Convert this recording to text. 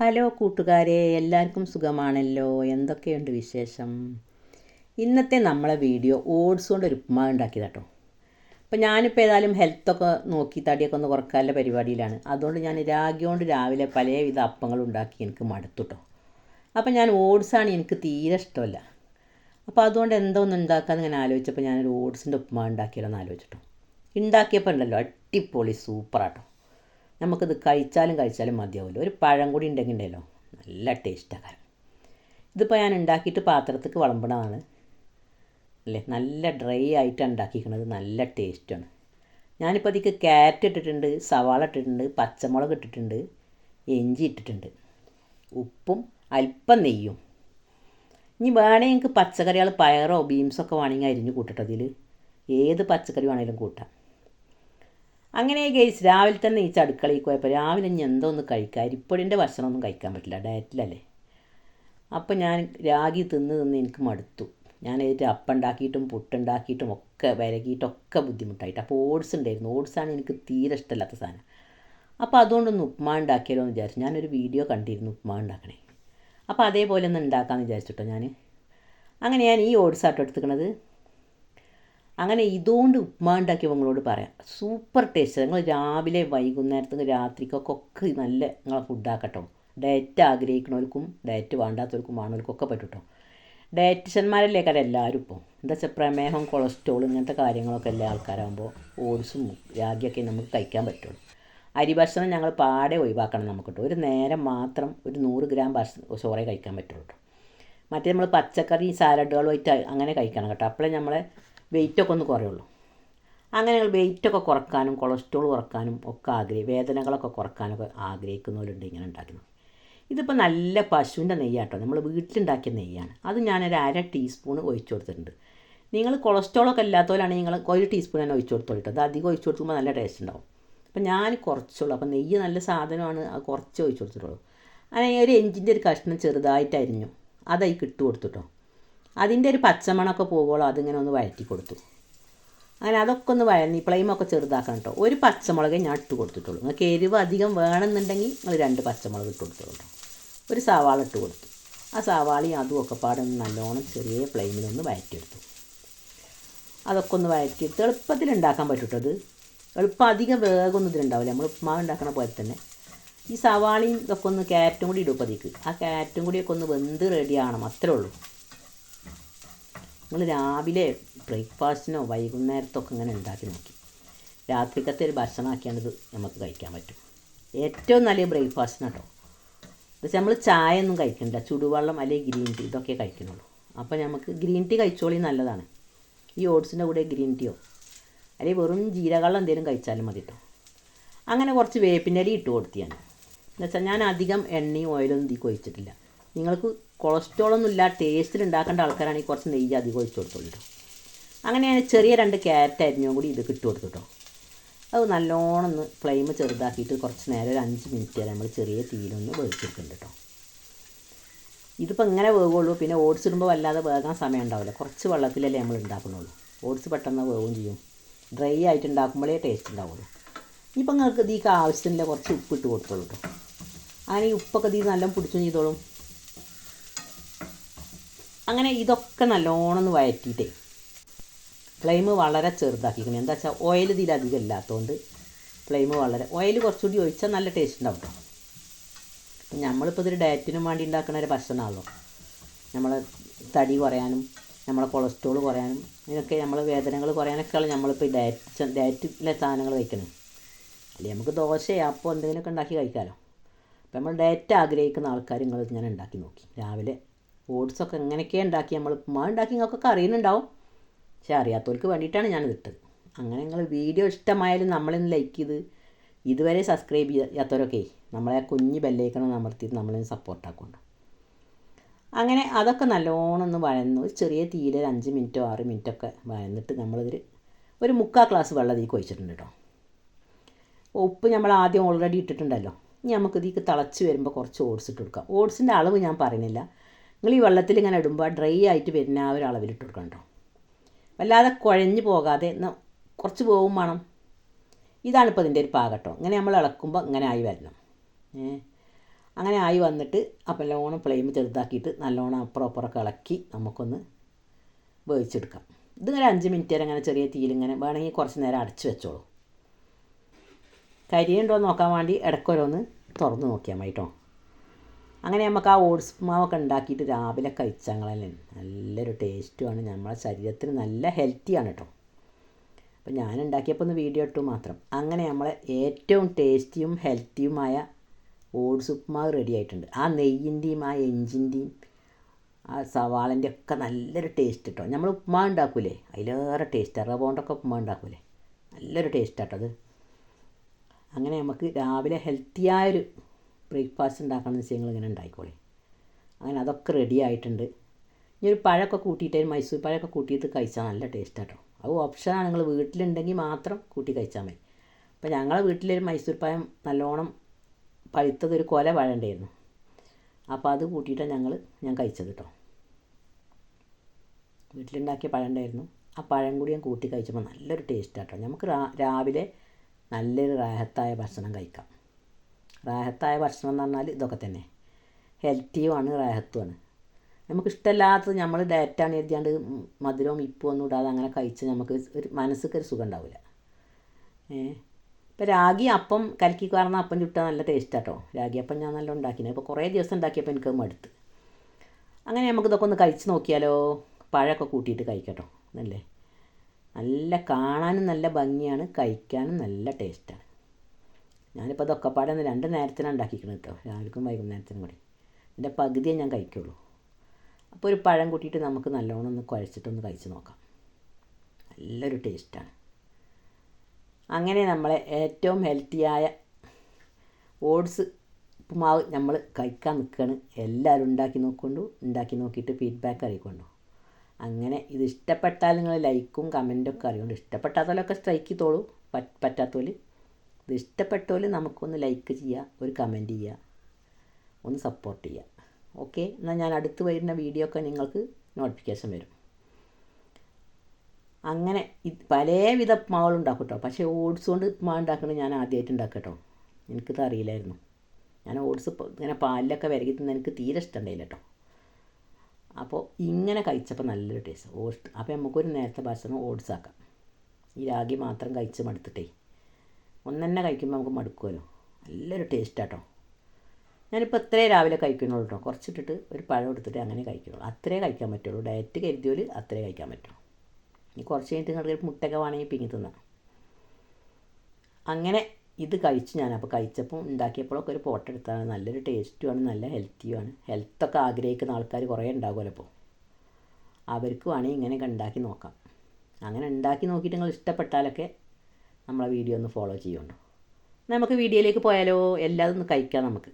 Hello കൂട്ടുകാരെ എല്ലാവർക്കും സുഖമാണല്ലോ? എന്തൊക്കെയുണ്ട് വിശേഷം? ഇന്നത്തെ നമ്മളെ വീഡിയോ ഓട്സ് കൊണ്ട് ഒരു ഉണ്ടാക്കി കേട്ടോ അപ്പോൾ ഞാനിപ്പോൾ ഏതായാലും ഹെൽത്തൊക്കെ നോക്കി തടിയൊക്കെ ഒന്ന് കുറക്കാനുള്ള പരിപാടിയിലാണ്. അതുകൊണ്ട് ഞാൻ രാഗി കൊണ്ട് രാവിലെ പലവിധ അപ്പങ്ങൾ ഉണ്ടാക്കി എനിക്ക് മടുത്തുട്ടോ. അപ്പോൾ ഞാൻ ഓട്സാണ് എനിക്ക് തീരെ ഇഷ്ടമല്ല. അപ്പോൾ അതുകൊണ്ട് എന്തോ ഒന്ന് ഉണ്ടാക്കാമെന്ന് ഇങ്ങനെ ആലോചിച്ചപ്പോൾ ഞാനൊരു ഓട്സിന്റെ ഉപ്മാ ഉണ്ടാക്കിയാലോ എന്ന് ആലോചിച്ചിട്ടോ. ഉണ്ടാക്കിയപ്പോൾ ഉണ്ടല്ലോ അടിപൊളി സൂപ്പറാട്ടോ. നമുക്കിത് കഴിച്ചാലും കഴിച്ചാലും മതിയാവില്ല ഒരു പഴം കൂടി ഉണ്ടെങ്കിൽ ഉണ്ടല്ലോ നല്ല ടേസ്റ്റാണ് ഇതിപ്പോൾ ഞാൻ ഉണ്ടാക്കിയിട്ട് പാത്രത്തേക്ക് വിളമ്പണതാണ്. അല്ലേ? നല്ല ഡ്രൈ ആയിട്ട് ഉണ്ടാക്കിയിരിക്കുന്നത് നല്ല ടേസ്റ്റാണ് ഞാനിപ്പോൾ അതിക്ക് ക്യാരറ്റ് ഇട്ടിട്ടുണ്ട് സവാള ഇട്ടിട്ടുണ്ട് പച്ചമുളക് ഇട്ടിട്ടുണ്ട് ഇഞ്ചി ഇട്ടിട്ടുണ്ട്. ഉപ്പും അല്പം നെയ്യും. ഇനി വേണമെങ്കിൽ നിങ്ങൾക്ക് പച്ചക്കറികൾ പയറോ ബീൻസൊക്കെ വേണമെങ്കിൽ അരിഞ്ഞ് കൂട്ടട്ടോ അതിൽ ഏത് പച്ചക്കറി വേണമെങ്കിലും കൂട്ടാം. അങ്ങനെ ഗെയ്സ് രാവിലെ തന്നെ ഈ അടുക്കളയിൽ പോയപ്പോൾ രാവിലെ ഇനി എന്തോ ഒന്ന് കഴിക്കാൻ അരിപ്പൊടിന്റെ ഭക്ഷണമൊന്നും കഴിക്കാൻ പറ്റില്ല ഡയറ്റിലല്ലേ അപ്പം ഞാൻ രാഗി തിന്ന് തിന്ന് എനിക്ക് മടുത്തു. ഞാൻ ഏറ്റ് അപ്പുണ്ടാക്കിയിട്ടും പുട്ടുണ്ടാക്കിയിട്ടും ഒക്കെ വിരകിയിട്ടൊക്കെ ബുദ്ധിമുട്ടായിട്ട്. അപ്പോൾ ഓട്സ് ഉണ്ടായിരുന്നു. ഓട്സാണ് എനിക്ക് തീരെ ഇഷ്ടമില്ലാത്ത സാധനം. അപ്പോൾ അതുകൊണ്ടൊന്ന് ഉപ്മാ ഉണ്ടാക്കിയാലോ എന്ന് വിചാരിച്ചു. ഞാനൊരു വീഡിയോ കണ്ടിരുന്നു ഉപ്മാ ഉണ്ടാക്കണേ അപ്പോൾ അതേപോലെ ഒന്ന് ഉണ്ടാക്കാമെന്ന് വിചാരിച്ചിട്ടോ ഞാൻ അങ്ങനെ ഞാൻ ഈ ഓട്സ് ആട്ടോ എടുത്തുക്കണത്. അങ്ങനെ ഇതുകൊണ്ട് ഉപ്മാ ഉണ്ടാക്കി നിങ്ങളോട് പറയാം. സൂപ്പർ ടേസ്റ്റ് നിങ്ങൾ രാവിലെ വൈകുന്നേരത്തും രാത്രിക്കൊക്കെ നല്ല നിങ്ങളെ ഫുഡാക്കട്ടോ ഡയറ്റ് ആഗ്രഹിക്കുന്നവർക്കും ഡയറ്റ് വേണ്ടാത്തവർക്കും വേണവർക്കൊക്കെ പറ്റും കേട്ടോ ഡയറ്റീഷ്യന്മാരല്ലേ കാര്യം എല്ലാവരും ഇപ്പോൾ എന്താ വെച്ചാൽ പ്രമേഹം കൊളസ്ട്രോൾ ഇങ്ങനത്തെ കാര്യങ്ങളൊക്കെ എല്ലാ ആൾക്കാരാകുമ്പോൾ ഓട്സും രാഗിയൊക്കെ നമുക്ക് കഴിക്കാൻ പറ്റുള്ളൂ. അരി ഭക്ഷണം ഞങ്ങൾ പാടെ ഒഴിവാക്കണം നമുക്ക് കേട്ടോ ഒരു നേരം മാത്രം ഒരു നൂറ് ഗ്രാം ഭക്ഷണം ചോറേ കഴിക്കാൻ പറ്റുള്ളൂ കേട്ടോ മറ്റേ നമ്മൾ പച്ചക്കറി സാലഡുകളുമായിട്ട് അങ്ങനെ കഴിക്കണം കേട്ടോ. അപ്പോഴേ നമ്മളെ വെയിറ്റൊക്കെ ഒന്ന് കുറയുള്ളൂ. അങ്ങനെ ഞങ്ങൾ വെയിറ്റൊക്കെ കുറക്കാനും കൊളസ്ട്രോൾ കുറക്കാനും ഒക്കെ ആഗ്രഹി വേദനകളൊക്കെ കുറക്കാനൊക്കെ ആഗ്രഹിക്കുന്നവരുണ്ട് ഇങ്ങനെ ഉണ്ടാക്കുന്നത്. ഇതിപ്പോൾ നല്ല പശുവിന്റെ നെയ്യാട്ടോ. നമ്മൾ വീട്ടിലുണ്ടാക്കിയ നെയ്യാണ്. അത് ഞാനൊരു അര ടീസ്പൂൺ ഒഴിച്ചു കൊടുത്തിട്ടുണ്ട്. നിങ്ങൾ കൊളസ്ട്രോളൊക്കെ ഇല്ലാത്തവരാണെങ്കിൽ നിങ്ങൾ ഒരു ടീസ്പൂൺ തന്നെ ഒഴിച്ചു കൊടുത്തോളിട്ടോ അത് അധികം ഒഴിച്ചു കൊടുക്കുമ്പോൾ നല്ല ടേസ്റ്റ് ഉണ്ടാവും. അപ്പം ഞാൻ കുറച്ചുള്ളൂ. അപ്പം നെയ്യ് നല്ല സാധനമാണ്. അത് കുറച്ച് ഒഴിച്ചു കൊടുത്തിട്ടുള്ളൂ. അങ്ങനെ ഒരു എഞ്ചിന്റെ ഒരു കഷ്ണം ചെറുതായിട്ട് അരിഞ്ഞു. അതായി കിട്ടു കൊടുത്തിട്ടോ അതിന്റെ ഒരു പച്ചമണമൊക്കെ പോകുമ്പോൾ അതിങ്ങനെ ഒന്ന് വഴറ്റി കൊടുത്തു. അങ്ങനെ അതൊക്കെ ഒന്ന് വഴന്നി പ്ലെയിമൊക്കെ ചെറുതാക്കണം കേട്ടോ. ഒരു പച്ചമുളകേ ഞാൻ ഇട്ട് കൊടുത്തിട്ടുള്ളൂ. നിങ്ങൾക്ക് എരിവ് അധികം വേണമെന്നുണ്ടെങ്കിൽ നിങ്ങൾ രണ്ട് പച്ചമുളക് ഇട്ട് കൊടുത്തോളൂ ഒരു സവാള ഇട്ട് കൊടുത്തു. ആ സവാളയും അതും ഒക്കെ പാടൊന്ന് നല്ലോണം ചെറിയ ഫ്ലെയിമിലൊന്ന് വഴറ്റിയെടുത്തു. അതൊക്കെ ഒന്ന് വഴറ്റിയെടുത്ത് എളുപ്പത്തിൽ ഉണ്ടാക്കാൻ പറ്റും അത് എളുപ്പം അധികം വേഗമൊന്നും ഇതിലുണ്ടാവില്ല നമ്മൾ ഉപ്മാവ് ഉണ്ടാക്കണ പോലെ തന്നെ. ഈ സവാളയും ഇതൊക്കെ ഒന്ന് ക്യാരറ്റും കൂടി ഇടും ആ ക്യാരറ്റും കൂടിയൊക്കെ ഒന്ന് വെന്ത് റെഡി ആവണം. അത്രേ ഉള്ളൂ. നിങ്ങൾ രാവിലെ ബ്രേക്ക്ഫാസ്റ്റിനോ വൈകുന്നേരത്തൊക്കെ ഇങ്ങനെ ഉണ്ടാക്കി നോക്കി. രാത്രിക്കത്തെ ഒരു ഭക്ഷണമാക്കിയാണ് ഇത് നമുക്ക് കഴിക്കാൻ പറ്റും. ഏറ്റവും നല്ല ബ്രേക്ക്ഫാസ്റ്റിന് കേട്ടോ. എന്നുവെച്ചാൽ നമ്മൾ ചായ ഒന്നും കഴിക്കണ്ട. ചുടുവെള്ളം അല്ലെങ്കിൽ ഗ്രീൻ ടീ ഇതൊക്കെ കഴിക്കുന്നുള്ളൂ അപ്പോൾ നമുക്ക് ഗ്രീൻ ടീ കഴിച്ചോളി നല്ലതാണ്. ഈ ഓട്സിന്റെ കൂടെ ഗ്രീൻ ടീയോ? അല്ലെങ്കിൽ വെറും ജീരകവെള്ളം എന്തെങ്കിലും കഴിച്ചാലും മതി കേട്ടോ. അങ്ങനെ കുറച്ച് വേപ്പിന്റെ അരി ഇട്ട് കൊടുത്തിയാണ് എന്നുവെച്ചാൽ ഞാൻ അധികം എണ്ണയും ഓയിലൊന്നും ഇതിൽ കൊഴിച്ചിട്ടില്ല. നിങ്ങൾക്ക് കൊളസ്ട്രോളൊന്നും ഇല്ല ടേസ്റ്റിൽ ഉണ്ടാക്കേണ്ട ആൾക്കാരാണെങ്കിൽ കുറച്ച് നെയ്യ് അധികം ഒഴിച്ച് കൊടുത്തോളൂ കേട്ടോ ഞാൻ ചെറിയ രണ്ട് ക്യാരറ്റ് അരിഞ്ഞും കൂടി ഇത് ഇട്ട് കൊടുത്തു കേട്ടോ അത് നല്ലോണം ഒന്ന് ഫ്ലെയിം ചെറുതാക്കിയിട്ട് കുറച്ച് നേരം ഒരു അഞ്ച് മിനിറ്റ് വരെ നമ്മൾ ചെറിയ തീയിലൊന്ന് വേവിച്ചെടുക്കുന്നുണ്ട് കേട്ടോ ഇതിപ്പോൾ ഇങ്ങനെ വേവുള്ളൂ പിന്നെ ഓട്സ് ഇടുമ്പോൾ വല്ലാതെ വേകാൻ സമയം ഉണ്ടാവില്ല. കുറച്ച് വെള്ളത്തിലല്ലേ നമ്മൾ ഉണ്ടാക്കുന്നുള്ളൂ ഓട്സ് പെട്ടെന്ന് വേവും ചെയ്യും. ഡ്രൈ ആയിട്ട് ഉണ്ടാക്കുമ്പോഴേ ടേസ്റ്റ് ഉണ്ടാവുള്ളൂ ഇപ്പം നിങ്ങൾക്ക് ഇതിക്ക് ആവശ്യത്തിനുള്ള കുറച്ച് ഉപ്പ് ഇട്ട് കൊടുത്തോളൂ കേട്ടോ അങ്ങനെ ഈ ഉപ്പൊക്കെ ഇതിൽ നല്ല പിടിച്ചും ചെയ്തോളും. അങ്ങനെ ഇതൊക്കെ നല്ലോണം ഒന്ന് വഴറ്റിയിട്ടേ ഫ്ലെയിം വളരെ ചെറുതാക്കിക്കണം എന്താ വെച്ചാൽ ഓയിൽ ഇതിലധികം ഇല്ലാത്തതുകൊണ്ട് ഫ്ലെയിം വളരെ ഓയിൽ കുറച്ചുകൂടി ഒഴിച്ചാൽ നല്ല ടേസ്റ്റ് ഉണ്ടാവും കേട്ടോ അപ്പം നമ്മളിപ്പോൾ ഇതൊരു ഡയറ്റിനും വേണ്ടി ഉണ്ടാക്കുന്ന ഒരു ഭക്ഷണമാണല്ലോ നമ്മളെ തടി കുറയാനും നമ്മളെ കൊളസ്ട്രോൾ കുറയാനും ഇതിനൊക്കെ നമ്മൾ വേദനകൾ കുറയാനൊക്കെയാണ് നമ്മളിപ്പോൾ ഡയറ്റ് ഡയറ്റിലെ സാധനങ്ങൾ കഴിക്കുന്നത് അല്ലെങ്കിൽ നമുക്ക് ദോശയോ അപ്പോൾ എന്തെങ്കിലുമൊക്കെ ഉണ്ടാക്കി കഴിക്കാമല്ലോ അപ്പോൾ നമ്മൾ ഡയറ്റ് ആഗ്രഹിക്കുന്ന ആൾക്കാർ നിങ്ങൾ ഞാൻ ഉണ്ടാക്കി നോക്കി. രാവിലെ ഓട്സൊക്കെ എങ്ങനെയൊക്കെ ഉണ്ടാക്കി നമ്മൾ ഉപ്പുമാവ് ഉണ്ടാക്കി നിങ്ങൾക്കൊക്കെ അറിയുന്നുണ്ടാവും. പക്ഷെ അറിയാത്തവർക്ക് വേണ്ടിയിട്ടാണ് ഞാനിത് ഇട്ടത്. അങ്ങനെ നിങ്ങൾ വീഡിയോ ഇഷ്ടമായാലും നമ്മളിന്ന് ലൈക്ക് ചെയ്ത് ഇതുവരെ സബ്സ്ക്രൈബ് ചെയ്യാത്തവരൊക്കെ നമ്മളെ കുഞ്ഞ് ബെല്ലേക്കണം അമർത്തിയിട്ട് നമ്മളെ സപ്പോർട്ടാക്കുന്നുണ്ട് അങ്ങനെ അതൊക്കെ നല്ലോണം ഒന്ന് വഴന്നു ചെറിയ തീയിൽ ഒരു അഞ്ച് മിനിറ്റോ ആറ് മിനിറ്റോ ഒക്കെ വഴന്നിട്ട് നമ്മളിതിൽ ഒരു മുക്കാൽ ഗ്ലാസ് വെള്ളം ഇതിൽ കുഴിച്ചിട്ടുണ്ട് കേട്ടോ ഉപ്പ് നമ്മൾ ആദ്യം ഓൾറെഡി ഇട്ടിട്ടുണ്ടല്ലോ. ഇനി നമുക്ക് ഇതിലേക്ക് തിളച്ച് വരുമ്പോൾ കുറച്ച് ഓട്സ് ഇട്ട് കൊടുക്കാം. ഓട്സിന്റെ അളവ് ഞാൻ പറയുന്നില്ല. നിങ്ങൾ ഈ വെള്ളത്തിൽ ഇങ്ങനെ ഇടുമ്പോൾ ഡ്രൈ ആയിട്ട് വരുന്ന ആ ഒരു അളവിൽ കൊടുക്കണം കേട്ടോ. വല്ലാതെ കുഴഞ്ഞു പോകാതെ കുറച്ച് പോവും വേണം. ഇതാണിപ്പോൾ ഇതിന്റെ ഒരു പാകട്ടോ ഇങ്ങനെ നമ്മൾ ഇളക്കുമ്പോൾ ഇങ്ങനെ ആയി വരണം. അങ്ങനെ ആയി വന്നിട്ട് അപ്പം നല്ലോണം ഫ്ലെയിം ചെറുതാക്കിയിട്ട് നല്ലോണം അപ്പുറം അപ്പുറമൊക്കെ ഇളക്കി നമുക്കൊന്ന് വേവിച്ചെടുക്കാം. ഇതിങ്ങനെ അഞ്ച് മിനിറ്റ് വരെ അങ്ങനെ ചെറിയ തീയിലിങ്ങനെ വേണമെങ്കിൽ കുറച്ച് നേരം അടച്ചു വെച്ചോളൂ. കരിയുണ്ടോ നോക്കാൻ വേണ്ടി ഇടയ്ക്കൊരോന്ന് തുറന്ന് നോക്കിയാൽ മതി കേട്ടോ. അങ്ങനെ നമുക്ക് ആ ഓട്സ് മാവൊക്കെ ഉണ്ടാക്കിയിട്ട് രാവിലെ കഴിച്ചങ്ങളല്ലേ നല്ലൊരു ടേസ്റ്റുമാണ് നമ്മളെ ശരീരത്തിന് നല്ല ഹെൽത്തിയാണ് കേട്ടോ അപ്പോൾ ഞാൻ ഉണ്ടാക്കിയപ്പോൾ ഒന്ന് വീഡിയോ ഇട്ടു മാത്രം. അങ്ങനെ നമ്മളെ ഏറ്റവും ടേസ്റ്റിയും ഹെൽത്തിയുമായ ഓട്സ് ഉപ്പുമാവ് റെഡി ആയിട്ടുണ്ട്. ആ നെയ്യിന്റെയും ആ എഞ്ചിന്റെയും ആ സവാളിന്റെ ഒക്കെ നല്ലൊരു ടേസ്റ്റ് കേട്ടോ നമ്മൾ ഉപ്പുമാവ് ഉണ്ടാക്കൂലേ? അതിലേറെ ടേസ്റ്റ് റവ കൊണ്ടൊക്കെ ഉപ്പുമാവ് ഉണ്ടാക്കൂലേ? നല്ലൊരു ടേസ്റ്റ് കേട്ടോ അത്. അങ്ങനെ നമുക്ക് രാവിലെ ഹെൽത്തിയായൊരു ബ്രേക്ക്ഫാസ്റ്റ് ഉണ്ടാക്കണമെന്ന് വെച്ചാൽ നിങ്ങൾ ഇങ്ങനെ ഉണ്ടായിക്കോളി. അങ്ങനെ അതൊക്കെ റെഡി ആയിട്ടുണ്ട്. ഇനി ഒരു പഴമൊക്കെ കൂട്ടിയിട്ട് മൈസൂർ പഴമൊക്കെ കൂട്ടിയിട്ട് കഴിച്ചാൽ നല്ല ടേസ്റ്റ് കേട്ടോ അത് ഓപ്ഷനാണ് നിങ്ങൾ വീട്ടിലുണ്ടെങ്കിൽ മാത്രം കൂട്ടി കഴിച്ചാൽ മതി. അപ്പോൾ ഞങ്ങളെ വീട്ടിലൊരു മൈസൂർ പഴം നല്ലോണം പഴുത്തതൊരു കൊല പഴണ്ടായിരുന്നു അപ്പോൾ അത് കൂട്ടിയിട്ടാണ് ഞങ്ങൾ ഞാൻ കഴിച്ചത് കേട്ടോ വീട്ടിലുണ്ടാക്കിയ പഴമുണ്ടായിരുന്നു ആ പഴം കൂടി ഞാൻ കൂട്ടി കഴിച്ചപ്പോൾ നല്ലൊരു ടേസ്റ്റ് നമുക്ക് രാവിലെ നല്ലൊരു റാഹത്തായ ഭക്ഷണം കഴിക്കാം. റാഹത്തായ ഭക്ഷണം എന്ന് പറഞ്ഞാൽ ഇതൊക്കെ തന്നെ. ഹെൽത്തിയുമാണ് റാഹത്തുമാണ്. നമുക്ക് ഇഷ്ടമല്ലാത്തത് നമ്മൾ ഡയറ്റാണ് എഴുതിയാണ്ട് മധുരവും ഇപ്പും ഒന്നും ഇടാതെ അങ്ങനെ കഴിച്ച് നമുക്ക് ഒരു മനസ്സിക്ക് ഒരു സുഖം ഉണ്ടാവില്ല ഇപ്പോൾ രാഗി അപ്പം കലക്കി കാർന്ന അപ്പം ചുട്ടാൽ നല്ല ടേസ്റ്റ് കേട്ടോ രാഗി അപ്പം ഞാൻ നല്ല ഉണ്ടാക്കിയത് ഇപ്പോൾ കുറേ ദിവസം ഉണ്ടാക്കിയപ്പോൾ എനിക്ക് മടുത്ത്. അങ്ങനെ നമുക്ക് ഇതൊക്കെ ഒന്ന് കഴിച്ച് നോക്കിയാലോ? പഴമൊക്കെ കൂട്ടിയിട്ട് കഴിക്കട്ടോ എന്നല്ലേ നല്ല കാണാനും നല്ല ഭംഗിയാണ് കഴിക്കാനും നല്ല ടേസ്റ്റാണ് ഞാനിപ്പോൾ ഇതൊക്കെ പാടെ രണ്ട് നേരത്തിനാണ് ഉണ്ടാക്കിക്കുന്നത് കേട്ടോ. രാവിലേക്കും വൈകുന്നേരത്തിനും കൂടി. എന്റെ പകുതിയേ ഞാൻ കഴിക്കുള്ളൂ. അപ്പോൾ ഒരു പഴം കൂട്ടിയിട്ട് നമുക്ക് നല്ലോണം ഒന്ന് കുഴച്ചിട്ടൊന്ന് കഴിച്ച് നോക്കാം. നല്ലൊരു ടേസ്റ്റാണ്. അങ്ങനെ നമ്മളെ ഏറ്റവും ഹെൽത്തിയായ ഓട്സ് ഉപ്പുമാവ് നമ്മൾ കഴിക്കാൻ നിൽക്കുകയാണ് എല്ലാവരും ഉണ്ടാക്കി നോക്കൊണ്ടു. ഉണ്ടാക്കി നോക്കിയിട്ട് ഫീഡ്ബാക്ക് അറിയിക്കൊണ്ടു. അങ്ങനെ ഇത് ഇഷ്ടപ്പെട്ടാൽ നിങ്ങൾ ലൈക്കും കമന്റും ഒക്കെ അറിയുകൊണ്ട് ഇഷ്ടപ്പെട്ടാത്തവരൊക്കെ സ്ട്രൈക്ക് ചെയ്തോളൂ. പറ്റാത്തവർ ഇത് ഇഷ്ടപ്പെട്ടവർ നമുക്കൊന്ന് ലൈക്ക് ചെയ്യുക ഒരു കമന്റ് ചെയ്യുക ഒന്ന് സപ്പോർട്ട് ചെയ്യുക. ഓക്കെ എന്നാൽ ഞാൻ അടുത്ത് വരുന്ന വീഡിയോ ഒക്കെ നിങ്ങൾക്ക് നോട്ടിഫിക്കേഷൻ വരും. അങ്ങനെ പലവിധ ഉണ്ടാക്കും കേട്ടോ. പക്ഷേ ഓട്സ് കൊണ്ട് ഉപ്മാ ഉണ്ടാക്കുന്നത് ഞാൻ ആദ്യമായിട്ട് ഉണ്ടാക്കുക കേട്ടോ. എനിക്കിത് അറിയില്ലായിരുന്നു. ഞാൻ ഓട്സ് ഇങ്ങനെ പാലിലൊക്കെ വിരകി തിന്ന് എനിക്ക് തീരെ ഇഷ്ടമുണ്ടായില്ല കേട്ടോ. അപ്പോൾ ഇങ്ങനെ കഴിച്ചപ്പോൾ നല്ലൊരു ടേസ്റ്റ് ഓട്സ് അപ്പോൾ നമുക്കൊരു നേരത്തെ ഭക്ഷണം ഓട്സ് ആക്കാം. ഈ രാഗി മാത്രം കഴിച്ച് മടുത്തിട്ടേ. ഒന്നെന്നെ കഴിക്കുമ്പോൾ നമുക്ക് മടുക്കുമല്ലോ നല്ലൊരു ടേസ്റ്റാട്ടോ ഞാനിപ്പോൾ ഇത്രേ രാവിലെ കഴിക്കുന്നുള്ളൂ കേട്ടോ കുറച്ചിട്ടിട്ട് ഒരു പഴം എടുത്തിട്ട് അങ്ങനെ കഴിക്കുന്നുള്ളൂ. അത്രേ കഴിക്കാൻ പറ്റുള്ളൂ. ഡയറ്റ് കരുതിയോൽ അത്രേ കഴിക്കാൻ പറ്റുള്ളൂ ഇനി കുറച്ച് കഴിഞ്ഞിട്ട് നിങ്ങൾക്ക് മുട്ടയൊക്കെ വേണമെങ്കിൽ പിങ്ങി തിന്നാം. അങ്ങനെ ഇത് കഴിച്ച് ഞാൻ അപ്പോൾ കഴിച്ചപ്പോൾ ഉണ്ടാക്കിയപ്പോഴൊക്കെ ഒരു ഫോട്ടോ എടുത്താണ്. നല്ലൊരു ടേസ്റ്റുമാണ് നല്ല ഹെൽത്തിയുമാണ് ഹെൽത്തൊക്കെ ആഗ്രഹിക്കുന്ന ആൾക്കാർ കുറേ ഉണ്ടാകുമല്ലോ അപ്പോൾ അവർക്ക് വേണമെങ്കിൽ ഇങ്ങനെയൊക്കെ ഉണ്ടാക്കി നോക്കാം. അങ്ങനെ ഉണ്ടാക്കി നോക്കിയിട്ട് നിങ്ങൾ ഇഷ്ടപ്പെട്ടാലൊക്കെ നമ്മളെ വീഡിയോ ഒന്ന് ഫോളോ ചെയ്യുന്നുണ്ടോ നമുക്ക് വീഡിയോയിലേക്ക് പോയാലോ? എല്ലാതും കഴിക്കാം നമുക്ക്.